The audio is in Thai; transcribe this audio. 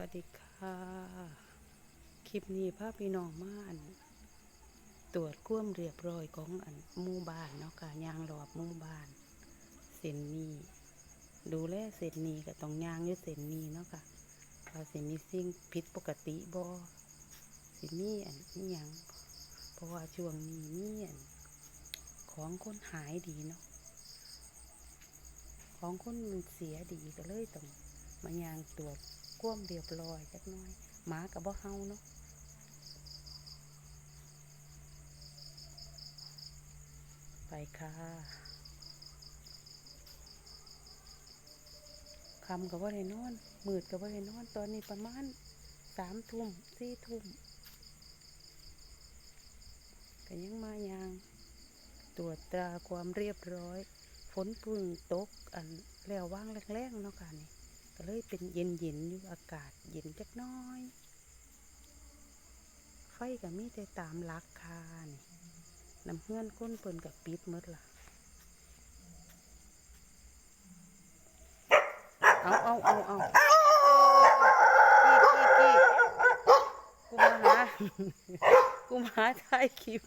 วัสดีค่ะ คลิปนี้พาพี่น้องมาอัน ตรวจควมเรียบร้อยของอันมู่บ้านเนาะค่ะยางรอบมู่บ้าน เส้นนี้ ดูแลเส้นนี้ก็ต้องยางอยู่เส้นนี้เนาะค่ะว่าสิมีสิ่งผิดปกติบ่สิมีอันนี้ยังเพราะว่าช่วงนี้มีอันของคนหายดีเนาะของคนมันเสียดีก็เลยต้อง มายางตรวจก้วมเรียบร้อยจักน้อยหมากับบ่เฮาเนาะไปค่ะคำกับว่าได้นอนมืดกับว่าได้นอนตอนนี้ประมาณสามทุ่มสี่ทุ่มก็ยังมายางตรวจตราความเรียบร้อย ฝนพึ่งตกอันแล้วว่างแรงๆเนาะค่ะนี่ ก็เลยเป็นเย็นเย็นอยู่อากาศเย็นจักน้อย ไฟก็มีแต่ตามลักคานี่น้ำเฮือนก้นเปินกับปิดหมดล่ะเอาเอาเอาเอากี้กี้กี้กูมาหา กูมาหาถ่ายคลิป